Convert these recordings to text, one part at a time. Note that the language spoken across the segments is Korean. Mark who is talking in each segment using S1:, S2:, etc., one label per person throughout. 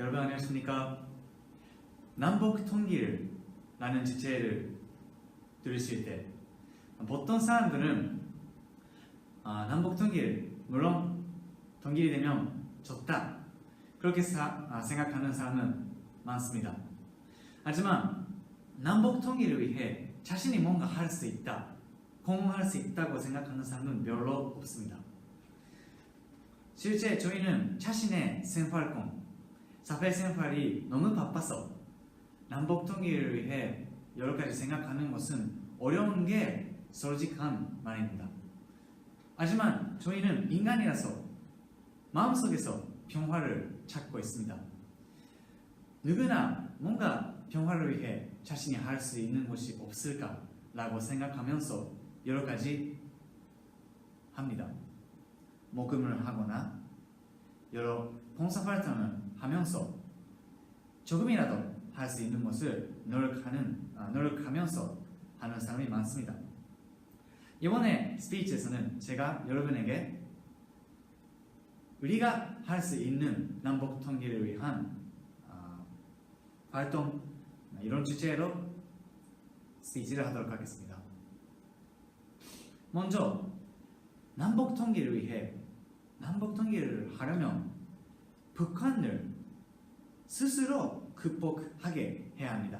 S1: 여러분 안녕하십니까? 남북 통일이라는 주제를 들으실 때 보통 사람들은 아, 남북 통일 물론 통일이 되면 좋다 그렇게 사- 아, 생각하는 사람은 많습니다. 하지만 남북 통일을 위해 자신이 뭔가 할 수 있다, 공헌할 수 있다고 생각하는 사람은 별로 없습니다. 실제 저희는 자신의 생활권, 사회 생활이 너무 바빠서 남북 통일을 위해 여러 가지 생각하는 것은 어려운 게 솔직한 말입니다. 하지만 저희는 인간이라서 마음속에서 평화를 찾고 있습니다. 누구나 뭔가 평화를 위해 자신이 할 수 있는 것이 없을까라고 생각하면서 여러 가지 합니다. 모금을 하거나 여러 봉사 활동을 하면서 조금이라도 할 수 있는 것을 노력하는 아, 노력하면서 하는 사람이 많습니다. 이번에 스피치에서는 제가 여러분에게 우리가 할 수 있는 남북 통일을 위한 아, 활동 이런 주제로 스피치를 하도록 하겠습니다. 먼저 남북 통일을 위해 남북 통일을 하려면 북한을 스스로 극복하게 해야 합니다.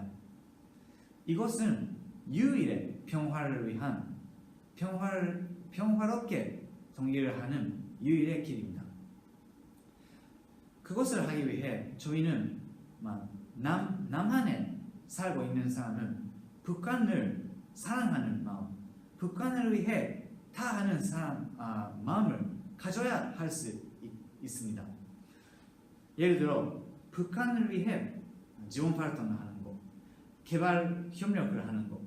S1: 이것은 유일의 평화를 위한 평화를 평화롭게 통일을 하는 유일의 길입니다. 그것을 하기 위해 저희는 막 남, 남한에 살고 있는 사람은 북한을 사랑하는 마음, 북한을 위해 다 하는 사람 아, 마음을 가져야 할 수 있습니다. 예를 들어 북한을 위해 지원 활동을 하는 것, 개발 협력을 하는 것,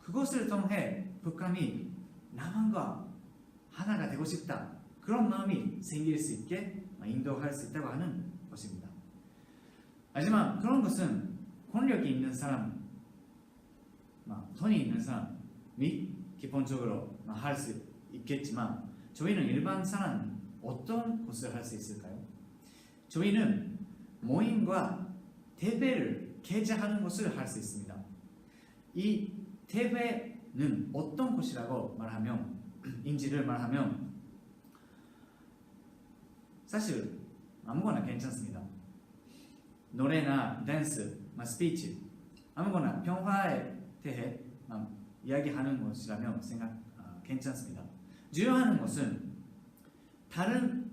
S1: 그것을 통해 북한이 남한과 하나가 되고 싶다 그런 마음이 생길 수 있게 인도할 수 있다고 하는 것입니다. 하지만 그런 것은 권력이 있는 사람, 막 돈이 있는 사람이 기본적으로 할 수 있겠지만 저희는 일반 사람 어떤 것을 할 수 있을까요? 저희는 모임과 대회를 개최하는 것을 할 수 있습니다. 이 대회는 어떤 것이라고 말하면 인지를 말하면 사실 아무거나 괜찮습니다. 노래나 댄스, 스피치 아무거나 평화에 대해 이야기하는 것이라면 생각 아, 괜찮습니다. 중요한 것은 다른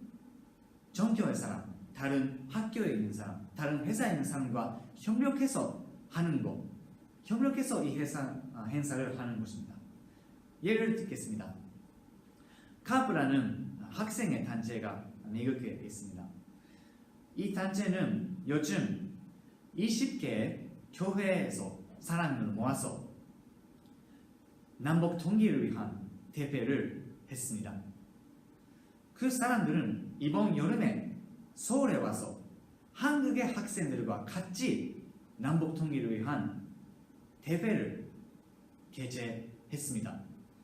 S1: 종교의 사람, 다른 학교에 있는 사람, 다른 회사에 있는 사람과 협력해서 하는 것, 협력해서 이 회사 아, 행사를 하는 것입니다. 예를 듣겠습니다. 카프라는 학생의 단체가 미국에 있습니다. 이 단체는 요즘 20개의 교회에서 사람을 모아서 남북 통일을 위한 대회를 했습니다. 그 사람들은 이번 여름에 서울에 와서 한국의 학생들과 같이 남북 통일을 위한 대회를 개최했습니다.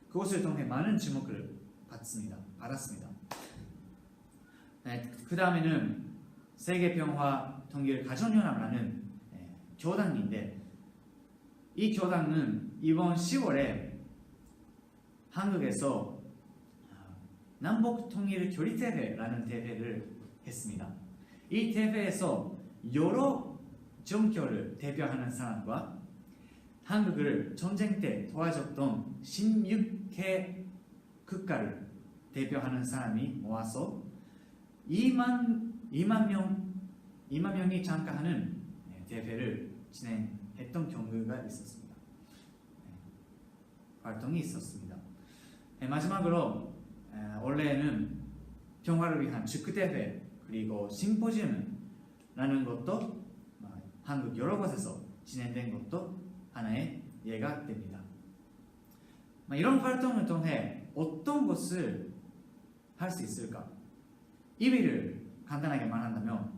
S1: 그것을 통해 많은 주목을 받습니다. 받았습니다. 네, 그 다음에는 세계평화 통일 가정연합이라는 네, 교단인데 이 교단은 이번 10월에 한국에서 남북 통일 교리 대회라는 대회를 했습니다. 이 대회에서 여러 종교를 대표하는 사람과 한국을 전쟁 때 도와줬던 16개 국가를 대표하는 사람이 모아서 2만 2만 명 2만 명이 참가하는 대회를 진행했던 경우가 있었습니다. 활동이 있었습니다. 마지막으로 원래는 평화를 위한 축구대회 그리고 심포지움이라는 것도 한국 여러 곳에서 진행된 것도 하나의 예가 됩니다. 이런 활동을 통해 어떤 것을 할 수 있을까? 1위를 간단하게 말한다면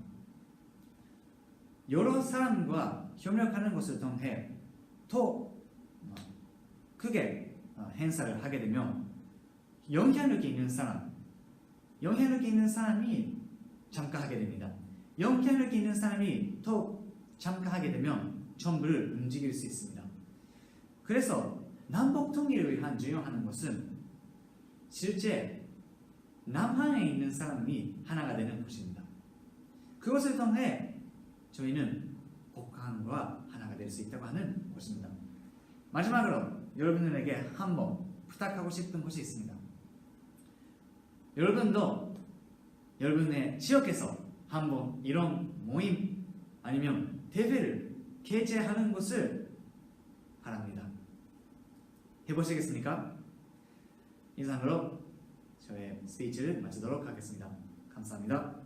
S1: 여러 사람과 협력하는 것을 통해 더 크게 행사를 하게 되면 영향력이 있는 사람, 영향력이 있는 사람이 참가하게 됩니다. 영향력이 있는 사람이 더 참가하게 되면 전부를 움직일 수 있습니다. 그래서 남북 통일을 위한 중요한 것은 실제 남한에 있는 사람이 하나가 되는 것입니다. 그것을 통해 저희는 복한과 하나가 될 수 있다고 하는 것입니다. 마지막으로 여러분들에게 한번 부탁하고 싶은 것이 있습니다. 여러분도 여러분의 지역에서 한번 이런 모임 아니면 대회를 개최하는 것을 바랍니다. 해보시겠습니까? 이상으로 저의 스피치를 마치도록 하겠습니다. 감사합니다.